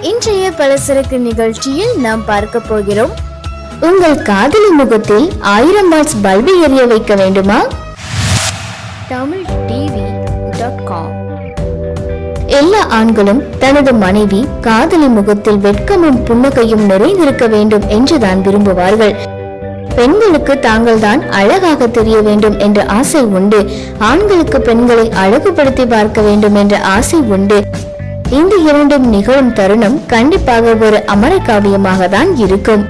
இன்றைய பலசரக்கு நிகழ்ச்சியில் நாம் பார்க்க போகிறோம். உங்கள் காதலி முகத்தில் ஆயிரம் வாட்ஸ் பல்பு எரிய வைக்க வேண்டுமா? Tamil TV dot com. எல்லா ஆண்களும் தனது மனைவி காதலி முகத்தில் வெட்கமும் புன்னகையும் நிறைந்திருக்க வேண்டும் என்றுதான் விரும்புவார்கள். பெண்களுக்கு தாங்கள் தான் அழகாக தெரிய வேண்டும் என்ற ஆசை உண்டு. ஆண்களுக்கு பெண்களை அழகுபடுத்தி பார்க்க வேண்டும் என்ற ஆசை உண்டு. இந்த இரண்டும் நிகழும் தருணம் கண்டிப்பாக ஒரு அமர காவியமாக தான் இருக்கும்.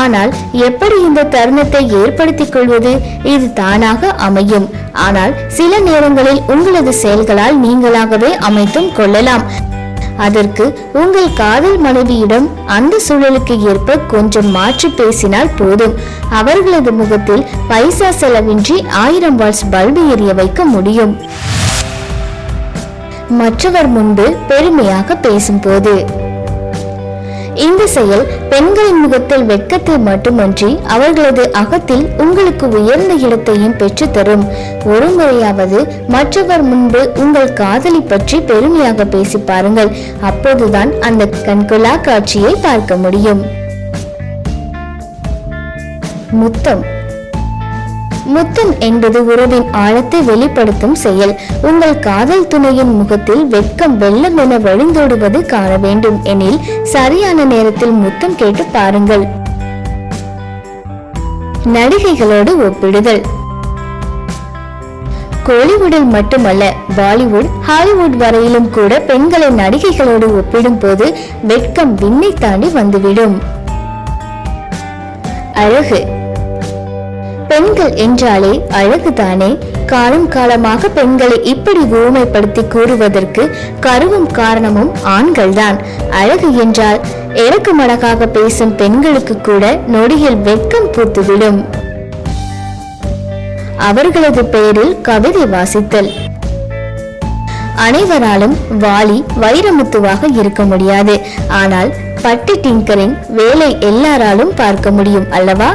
ஆனால் எப்படி இந்த தருணத்தை ஏற்படுத்திக் கொள்வது? இது தானாக அமையும். ஆனால் சில நேரங்களில் உங்களது செயல்களால் நீங்களாகவே அமைத்தும் கொள்ளலாம். அதற்கு உங்கள் காதல் மனைவியிடம் அந்த சூழலுக்கு ஏற்ப கொஞ்சம் மாற்றி பேசினால் போதும். அவர்களது முகத்தில் பைசா செலவின்றி ஆயிரம் வாட்ஸ் பல்பு எரிய வைக்க முடியும். மற்றவர் முன்பு பெருமையாக பேசும்போது. இந்த செயல் பெண்களின் முகத்தில் வெட்கத்தை மட்டுமன்றி அவர்களது அகத்தில் உங்களுக்கு உயர்ந்த இடத்தையும் பெற்றுத்தரும். ஒரு முறையாவது மற்றவர் முன்பு உங்கள் காதலி பற்றி பெருமையாக பேசி பாருங்கள். அப்போதுதான் அந்த கண்கொள்ளா காட்சியை பார்க்க முடியும். முத்தம். முத்தம் என்பது உறவின் ஆழத்தை வெளிப்படுத்தும் செயல். உங்கள் காதல் துணையின் முகத்தில் வெட்கம் வெள்ளம் என வழிந்தோடுவது காண வேண்டும் எனில் சரியான நேரத்தில் முத்தம் கேட்டு பாருங்கள். நடிகைகளோடு ஒப்பிடுதல். கோலிவுடில் மட்டுமல்ல பாலிவுட் ஹாலிவுட் வரையிலும் கூட பெண்களை நடிகைகளோடு ஒப்பிடும் போது வெட்கம் விண்ணை தாண்டி வந்துவிடும். அழகு. பெண்கள் என்றாலே அழகுதானே? காலம் காலமாக பெண்களை இப்படி ஊமைப்படுத்தி கூறுவதற்கு கருவும் காரணமும் ஆண்கள்தான். அழகு என்றால் இறக்கு மடக்காக பேசும் பெண்களுக்கு கூட நொடியில் வெட்கம் பூத்துவிடும். அவர்களது பெயரில் கவிதை வாசித்தல். அனைவராலும் வாலி வைரமுத்துவாக இருக்க முடியாது. ஆனால் பட்டி டிங்கரிங் வேலை எல்லாராலும் பார்க்க முடியும் அல்லவா?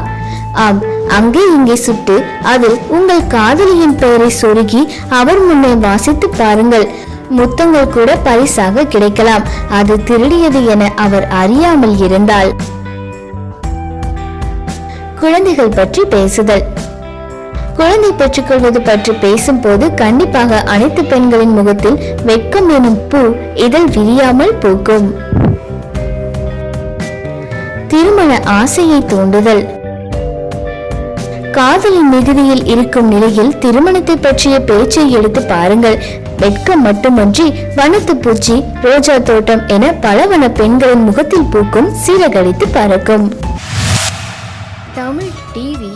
ஆம் அங்கே இங்கே சுட்டு அதில் உங்கள் காதலியின் பெயரை சொருகி அவர் முன்னே வாசித்து பாருங்கள். முத்தங்கள் கூட பரிசாக கிடைக்கலாம். அது திருடியது என அவர் அறியாமல் இருந்தால். குழந்தைகள் பற்றி பேசுதல். குழந்தை பெற்றுக்கொள்வது பற்றி பேசும்போது கண்டிப்பாக அனைத்து பெண்களின் முகத்தில் வெட்கம் எனும் பூ இதழ் விரியாமல் பூக்கும். திருமண ஆசையை தூண்டுதல். காதலின் மிகுதியில் இருக்கும் நிலையில் திருமணத்தை பற்றிய பேச்சை எடுத்து பாருங்கள். வெட்கம் மட்டுமன்றி வனத்து பூச்சி ரோஜா தோட்டம் என பலவன பெண்களின் முகத்தில் பூக்கும் சீரகடித்து பறக்கும். தமிழ் டிவி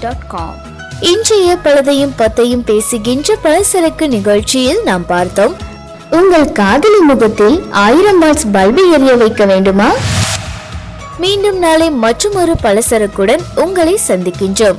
டாட் காம் இன்றைய பலதையும் பத்தையும் பேசுகின்ற பலசரக்கு நிகழ்ச்சியில் நாம் பார்த்தோம். உங்கள் காதலி முகத்தில் ஆயிரம் வாட்ஸ் பல்பு எரிய வைக்க வேண்டுமா? மீண்டும் நாளை மற்றொரு பலசரக்குடன் உங்களை சந்திக்கின்றோம்.